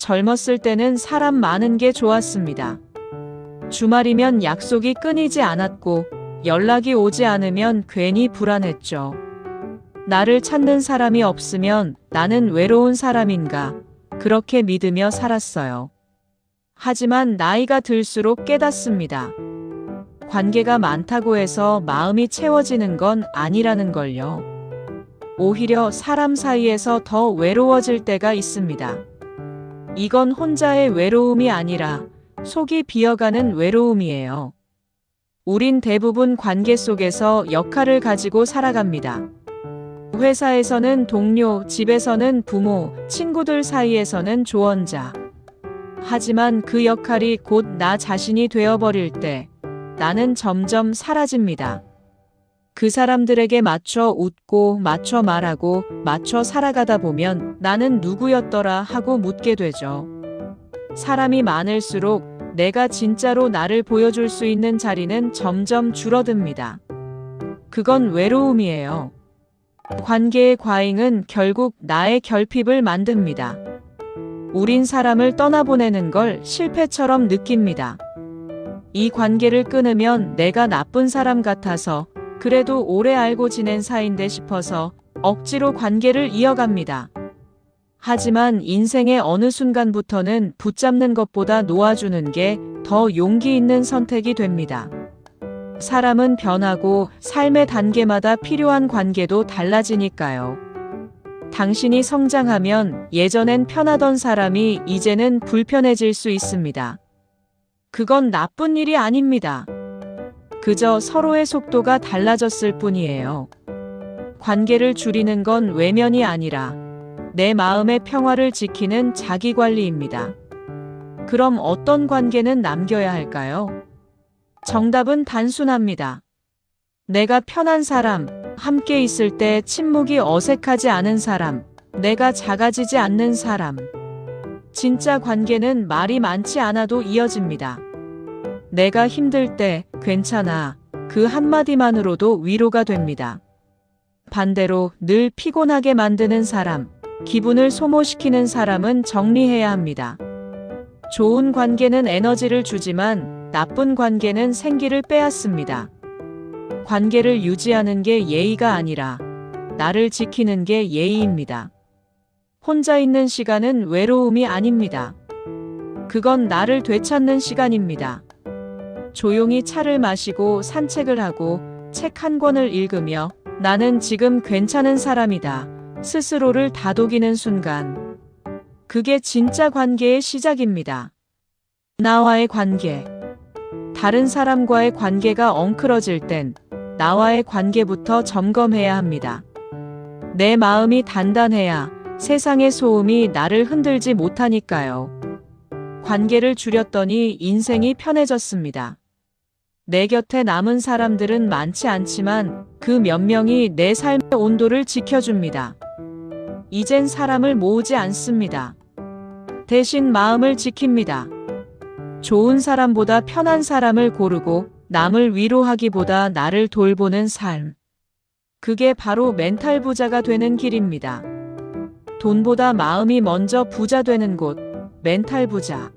젊었을 때는 사람 많은 게 좋았습니다. 주말이면 약속이 끊이지 않았고 연락이 오지 않으면 괜히 불안했죠. 나를 찾는 사람이 없으면 나는 외로운 사람인가 그렇게 믿으며 살았어요. 하지만 나이가 들수록 깨닫습니다. 관계가 많다고 해서 마음이 채워지는 건 아니라는 걸요. 오히려 사람 사이에서 더 외로워질 때가 있습니다. 이건 혼자의 외로움이 아니라 속이 비어가는 외로움이에요. 우린 대부분 관계 속에서 역할을 가지고 살아갑니다. 회사에서는 동료, 집에서는 부모, 친구들 사이에서는 조언자. 하지만 그 역할이 곧 나 자신이 되어버릴 때 나는 점점 사라집니다. 그 사람들에게 맞춰 웃고 맞춰 말하고 맞춰 살아가다 보면 나는 누구였더라 하고 묻게 되죠. 사람이 많을수록 내가 진짜로 나를 보여줄 수 있는 자리는 점점 줄어듭니다. 그건 외로움이에요. 관계의 과잉은 결국 나의 결핍을 만듭니다. 우린 사람을 떠나보내는 걸 실패처럼 느낍니다. 이 관계를 끊으면 내가 나쁜 사람 같아서 그래도 오래 알고 지낸 사이인데 싶어서 억지로 관계를 이어갑니다. 하지만 인생의 어느 순간부터는 붙잡는 것보다 놓아주는 게 더 용기 있는 선택이 됩니다. 사람은 변하고 삶의 단계마다 필요한 관계도 달라지니까요. 당신이 성장하면 예전엔 편하던 사람이 이제는 불편해질 수 있습니다. 그건 나쁜 일이 아닙니다. 그저 서로의 속도가 달라졌을 뿐이에요. 관계를 줄이는 건 외면이 아니라 내 마음의 평화를 지키는 자기 관리입니다. 그럼 어떤 관계는 남겨야 할까요? 정답은 단순합니다. 내가 편한 사람, 함께 있을 때 침묵이 어색하지 않은 사람, 내가 작아지지 않는 사람. 진짜 관계는 말이 많지 않아도 이어집니다. 내가 힘들 때 괜찮아. 그 한마디만으로도 위로가 됩니다. 반대로 늘 피곤하게 만드는 사람, 기분을 소모시키는 사람은 정리해야 합니다. 좋은 관계는 에너지를 주지만 나쁜 관계는 생기를 빼앗습니다. 관계를 유지하는 게 예의가 아니라 나를 지키는 게 예의입니다. 혼자 있는 시간은 외로움이 아닙니다. 그건 나를 되찾는 시간입니다. 조용히 차를 마시고 산책을 하고 책 한 권을 읽으며 나는 지금 괜찮은 사람이다. 스스로를 다독이는 순간. 그게 진짜 관계의 시작입니다. 나와의 관계. 다른 사람과의 관계가 엉클어질 땐 나와의 관계부터 점검해야 합니다. 내 마음이 단단해야 세상의 소음이 나를 흔들지 못하니까요. 관계를 줄였더니 인생이 편해졌습니다. 내 곁에 남은 사람들은 많지 않지만 그 몇 명이 내 삶의 온도를 지켜줍니다. 이젠 사람을 모으지 않습니다. 대신 마음을 지킵니다. 좋은 사람보다 편한 사람을 고르고 남을 위로하기보다 나를 돌보는 삶. 그게 바로 멘탈 부자가 되는 길입니다. 돈보다 마음이 먼저 부자 되는 곳, 멘탈 부자.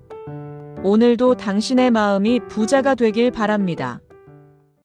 오늘도 당신의 마음이 부자가 되길 바랍니다.